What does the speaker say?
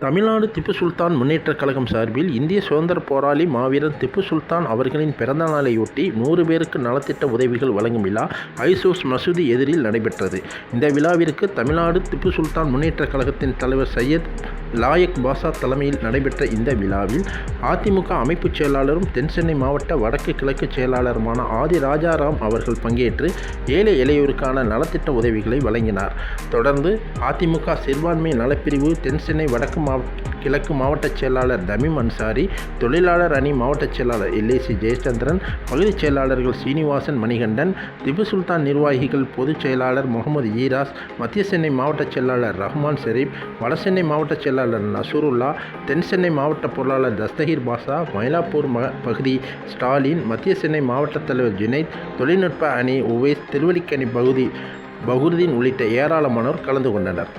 தமிழ்நாடு திப்பு சுல்தான் முன்னேற்றக் கழகம் சார்பில் இந்திய சுதந்திர போராளி மாவீரன் திப்பு சுல்தான் அவர்களின் பிறந்த நாளையொட்டி நூறு பேருக்கு நலத்திட்ட உதவிகள் வழங்கும் விழா ஐசோஸ் மசூதி எதிரில் நடைபெற்றது. இந்த விழாவிற்கு தமிழ்நாடு திப்பு சுல்தான் முன்னேற்றக் கழகத்தின் தலைவர் சையத் லாயக் பாசா தலைமையில் நடைபெற்ற இந்த விழாவில் அதிமுக அமைப்புச் செயலாளரும் தென்சென்னை மாவட்ட வடக்கு கிழக்கு செயலாளருமான ஆதி ராஜாராம் அவர்கள் பங்கேற்று ஏழை எளியோருக்கான நலத்திட்ட உதவிகளை வழங்கினார். தொடர்ந்து அதிமுக சிறுபான்மை நலப்பிரிவு தென்சென்னை வடக்கு மாவட்ட கிழக்கு மாவட்ட செயலாளர் தமீம் அன்சாரி தொழிலாளர் அணி மாவட்ட செயலாளர் எல்ஏசி ஜெயச்சந்திரன் பகுதிச் செயலாளர்கள் சீனிவாசன் மணிகண்டன் திப்பு சுல்தான் நிர்வாகிகள் பொதுச் செயலாளர் முகமது ஈராஸ் மத்திய சென்னை மாவட்ட செயலாளர் ரஹ்மான் ஷெரீப் வடசென்னை மாவட்ட செயலாளர் நசூருல்லா தென் சென்னை மாவட்ட பொருளாளர் தஸ்தகீர் பாஷா மயிலாப்பூர் ம பகுதி ஸ்டாலின் மத்திய சென்னை மாவட்ட தலைவர் ஜுனைத் தொழில்நுட்ப அணி உவேஸ் திருவல்லிக்கணி பகுதி பகுர்தீன் உள்ளிட்ட ஏராளமானோர் கலந்து கொண்டனர்.